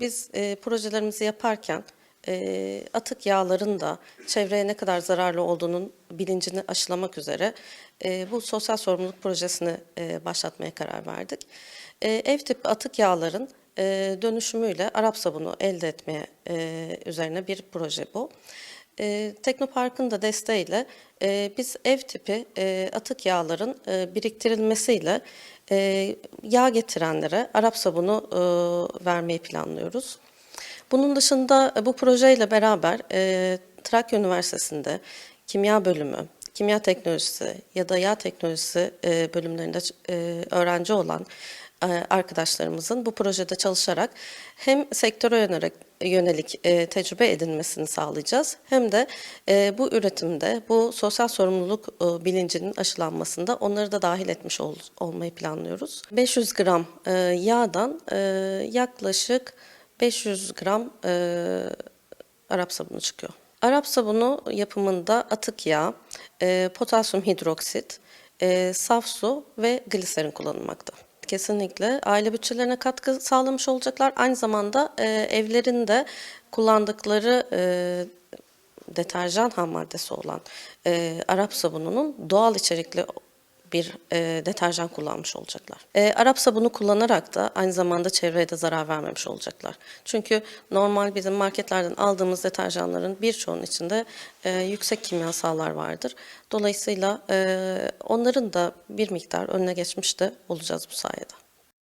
biz e, projelerimizi yaparken e, atık yağların da çevreye ne kadar zararlı olduğunun bilincini aşılamak üzere e, bu sosyal sorumluluk projesini e, başlatmaya karar verdik. E, ev tipi atık yağların e, dönüşümüyle Arap sabunu elde etmeye e, üzerine bir proje bu. E, Teknopark'ın da desteğiyle e, biz ev tipi e, atık yağların e, biriktirilmesiyle e, yağ getirenlere Arap sabunu e, vermeyi planlıyoruz. Bunun dışında e, bu projeyle beraber e, Trakya Üniversitesi'nde kimya bölümü, kimya teknolojisi ya da yağ teknolojisi bölümlerinde öğrenci olan arkadaşlarımızın bu projede çalışarak hem sektöre yönelik, yönelik e, tecrübe edinmesini sağlayacağız hem de e, bu üretimde bu sosyal sorumluluk e, bilincinin aşılanmasında onları da dahil etmiş ol, olmayı planlıyoruz. 500 gram e, yağdan e, yaklaşık 500 gram e, Arap sabunu çıkıyor. Arap sabunu yapımında atık yağ, e, potasyum hidroksit, e, saf su ve gliserin kullanılmakta. Kesinlikle aile bütçelerine katkı sağlamış olacaklar. Aynı zamanda e, evlerinde kullandıkları e, deterjan ham maddesi olan e, Arap sabununun doğal içerikli bir e, deterjan kullanmış olacaklar. E, Arap sabunu kullanarak da aynı zamanda çevreye de zarar vermemiş olacaklar. Çünkü normal bizim marketlerden aldığımız deterjanların birçoğunun içinde e, yüksek kimyasallar vardır. Dolayısıyla e, onların da bir miktar önüne geçmiş de olacağız bu sayede.